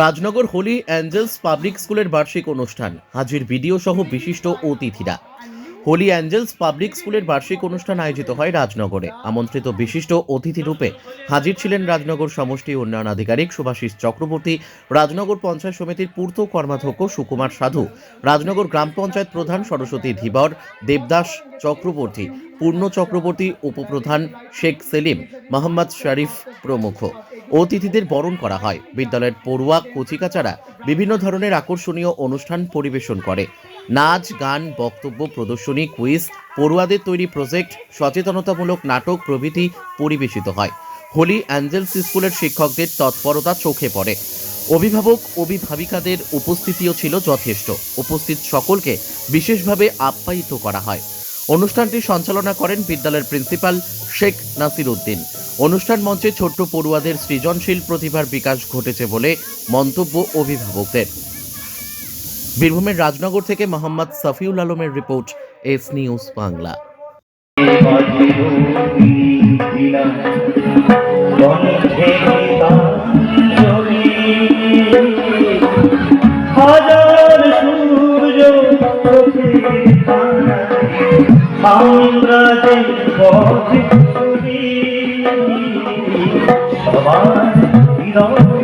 Rajnagar Holi Angeles public স্কুলের বার্ষিক অনুষ্ঠান। হাজির ভিডিও সহ বিশিষ্ট অতিথিরা। হোলি অ্যাঞ্জেলস পাবলিক স্কুলের বার্ষিক অনুষ্ঠান আয়োজিত হয় রাজনগরে। আমন্ত্রিত বিশিষ্ট অতিথি রূপে হাজির ছিলেন রাজনগর সমষ্টি উন্নয়ন আধিকারিক সুভাষিস চক্রবর্তী, রাজনগর পঞ্চায়েত সমিতির পূর্ত কর্মাধ্যক্ষ সুকুমার সাধু, রাজনগর গ্রাম পঞ্চায়েত প্রধান সরস্বতী ধীবর, দেবদাস চক্রবর্তী, পূর্ণ চক্রবর্তী উপপ্রধান শেখ সেলিম, মোহাম্মদ শরীফ প্রমুখ। অতিথিদের বরণ করা হয়। বিদ্যালয়ের পড়ুয়া, কচিকাচারা বিভিন্ন ধরনের আকর্ষণীয় অনুষ্ঠান পরিবেশন করে। নাচ, গান, বক্তব্য, প্রদর্শনী, কুইজ, পড়ুয়াদের তৈরি প্রজেক্ট, সচেতনতামূলক নাটক প্রভৃতি পরিবেশিত হয়। হোলি অ্যাঞ্জেলস স্কুলের শিক্ষকদের তৎপরতা চোখে পড়ে। অভিভাবক, অভিভাবিকাদের উপস্থিতিও ছিল যথেষ্ট। উপস্থিত সকলকে বিশেষভাবে আপ্যায়িত করা হয়। অনুষ্ঠানটি সঞ্চালনা করেন বিদ্যালয়ের প্রিন্সিপাল শেখ নাসির উদ্দিন। অনুষ্ঠান মঞ্চে ছোট্ট পড়ুয়াদের সৃজনশীল প্রতিভার বিকাশ ঘটেছে বলে মন্তব্য অভিভাবকদের। বীরভূমের রাজনগর থেকে মোহাম্মদ সাফিউল আলমের রিপোর্ট, এস নিউজ বাংলা। হাজার আমরা যে পথে চলি সবার বিরোধী।